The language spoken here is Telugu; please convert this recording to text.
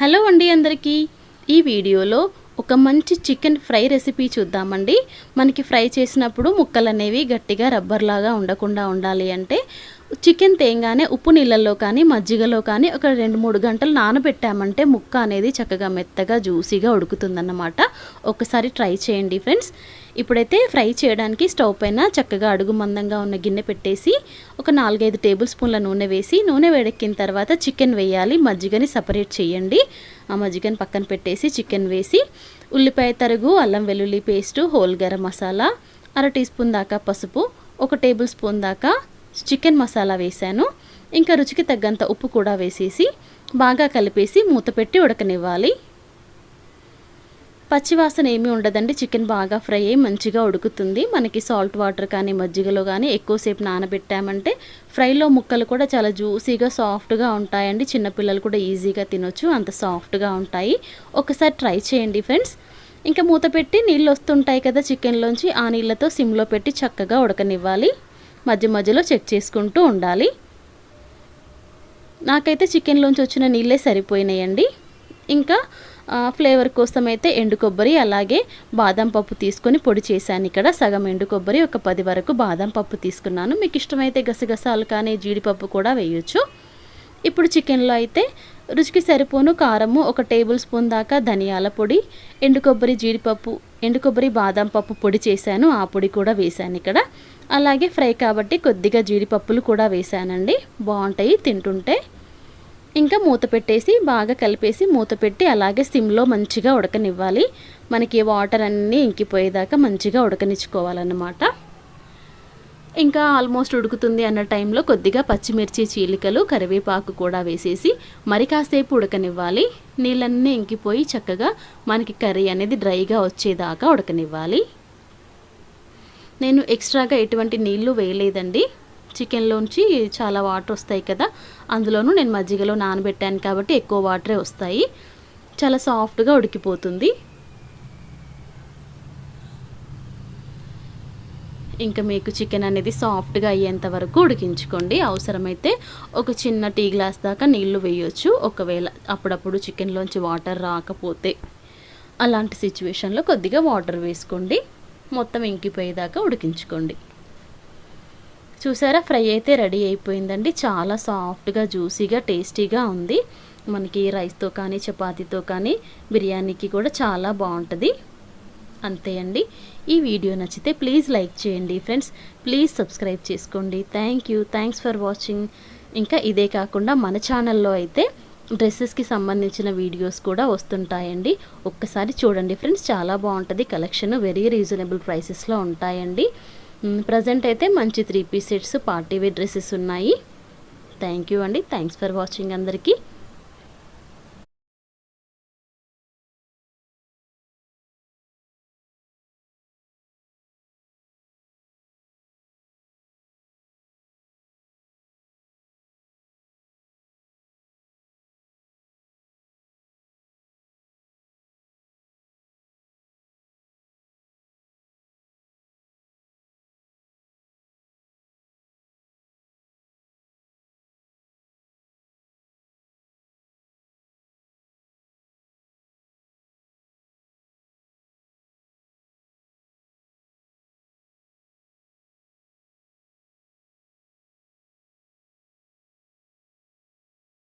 హలో అండి అందరికీ. ఈ వీడియోలో ఒక మంచి చికెన్ ఫ్రై రెసిపీ చూద్దామండి. మనకి ఫ్రై చేసినప్పుడు ముక్కలు అనేవి గట్టిగా రబ్బర్లాగా ఉండకుండా ఉండాలి అంటే చికెన్ తేంగానే ఉప్పు నీళ్ళల్లో కానీ మజ్జిగలో కానీ ఒక రెండు మూడు గంటలు నానబెట్టామంటే ముక్క అనేది చక్కగా మెత్తగా జ్యూసీగా ఉడుకుతుందన్నమాట. ఒకసారి ట్రై చేయండి ఫ్రెండ్స్. ఇప్పుడైతే ఫ్రై చేయడానికి స్టవ్ పైన చక్కగా అడుగు మందంగా ఉన్న గిన్నె పెట్టేసి ఒక నాలుగైదు టేబుల్ స్పూన్ల నూనె వేసి నూనె వేడెక్కిన తర్వాత చికెన్ వేయాలి. మజ్జిగని సపరేట్ చేయండి. ఆ మజ్జిగని పక్కన పెట్టేసి చికెన్ వేసి ఉల్లిపాయ తరుగు అల్లం వెల్లుల్లి పేస్టు హోల్ గరం మసాలా అర టీ స్పూన్ దాకా పసుపు ఒక టేబుల్ స్పూన్ దాకా చికెన్ మసాలా వేశాను. ఇంకా రుచికి తగ్గంత ఉప్పు కూడా వేసేసి బాగా కలిపేసి మూత పెట్టి ఉడకనివ్వాలి. పచ్చివాసన ఏమీ ఉండదండి. చికెన్ బాగా ఫ్రై అయ్యి మంచిగా ఉడుకుతుంది. మనకి సాల్ట్ వాటర్ కానీ మజ్జిగలో కానీ ఎక్కువసేపు నానబెట్టామంటే ఫ్రైలో ముక్కలు కూడా చాలా జ్యూసీగా సాఫ్ట్గా ఉంటాయండి. చిన్నపిల్లలు కూడా ఈజీగా తినొచ్చు. అంత సాఫ్ట్గా ఉంటాయి. ఒకసారి ట్రై చేయండి ఫ్రెండ్స్. ఇంకా మూత పెట్టి నీళ్ళు వస్తుంటాయి కదా చికెన్లోంచి ఆ నీళ్ళతో సిమ్లో పెట్టి చక్కగా ఉడకనివ్వాలి. మధ్య మధ్యలో చెక్ చేసుకుంటూ ఉండాలి. నాకైతే చికెన్లోంచి వచ్చిన నీళ్ళే సరిపోయినాయండి. ఇంకా ఫ్లేవర్ కోసం అయితే ఎండు కొబ్బరి అలాగే బాదం పప్పు తీసుకొని పొడి చేశాను ఇక్కడ. సగం ఎండు కొబ్బరి ఒక పది వరకు బాదం పప్పు తీసుకున్నాను. మీకు ఇష్టమైతే గసగసాలు కానీ జీడిపప్పు కూడా వేయొచ్చు. ఇప్పుడు చికెన్లో అయితే రుచికి సరిపోను కారము ఒక టేబుల్ స్పూన్ దాకా ధనియాల పొడి ఎండు కొబ్బరి జీడిపప్పు ఎండు కొబ్బరి బాదం పప్పు పొడి చేశాను ఆ పొడి కూడా వేశాను ఇక్కడ. అలాగే ఫ్రై కాబట్టి కొద్దిగా జీడిపప్పులు కూడా వేశానండి. బాగుంటాయి తింటుంటే. ఇంకా మూత పెట్టేసి బాగా కలిపేసి మూత పెట్టి అలాగే సిమ్లో మంచిగా ఉడకనివ్వాలి. మనకి వాటర్ అన్నీ ఇంకిపోయేదాకా మంచిగా ఉడకనిచ్చుకోవాలన్నమాట. ఇంకా ఆల్మోస్ట్ ఉడుకుతుంది అన్న టైంలో కొద్దిగా పచ్చిమిర్చి చీలికలు కరివేపాకు కూడా వేసేసి మరి కాసేపు ఉడకనివ్వాలి. నీళ్ళన్నీ ఇంకిపోయి చక్కగా మనకి కర్రీ అనేది డ్రైగా వచ్చేదాకా ఉడకనివ్వాలి. నేను ఎక్స్ట్రాగా ఎటువంటి నీళ్ళు వేయలేదండి. చికెన్లోంచి చాలా వాటర్ వస్తాయి కదా అందులోనూ నేను మజ్జిగలో నానబెట్టాను కాబట్టి ఎక్కువ వాటరే వస్తాయి. చాలా సాఫ్ట్గా ఉడికిపోతుంది. ఇంకా మీకు చికెన్ అనేది సాఫ్ట్గా అయ్యేంత వరకు ఉడికించుకోండి. అవసరమైతే ఒక చిన్న టీ గ్లాస్ దాకా నీళ్ళు వేయొచ్చు. ఒకవేళ అప్పుడప్పుడు చికెన్లోంచి వాటర్ రాకపోతే అలాంటి సిచ్యువేషన్లో కొద్దిగా వాటర్ వేసుకోండి. మొత్తం ఇంకిపోయేదాకా ఉడికించుకోండి. చూసారా? ఫ్రై అయితే రెడీ అయిపోయిందండి. చాలా సాఫ్ట్గా జ్యూసీగా టేస్టీగా ఉంది. మనకి రైస్తో కానీ చపాతీతో కానీ బిర్యానీకి కూడా చాలా బాగుంటుంది. అంతే అండి. ఈ వీడియో నచ్చితే ప్లీజ్ లైక్ చేయండి ఫ్రెండ్స్. ప్లీజ్ సబ్స్క్రైబ్ చేసుకోండి. Thank you thanks for watching ఇంకా ఇదే కాకుండా మన ఛానల్లో అయితే డ్రెస్సెస్కి సంబంధించిన వీడియోస్ కూడా వస్తుంటాయండి. ఒక్కసారి చూడండి ఫ్రెండ్స్. చాలా బాగుంటుంది. కలెక్షన్ వెరీ రీజనబుల్ ప్రైసెస్లో ఉంటాయండి. ప్రజెంట్ అయితే మంచి three piece sets party wear dresses ఉన్నాయి. థ్యాంక్ యూ అండి. థ్యాంక్స్ ఫర్ వాచింగ్ అందరికీ.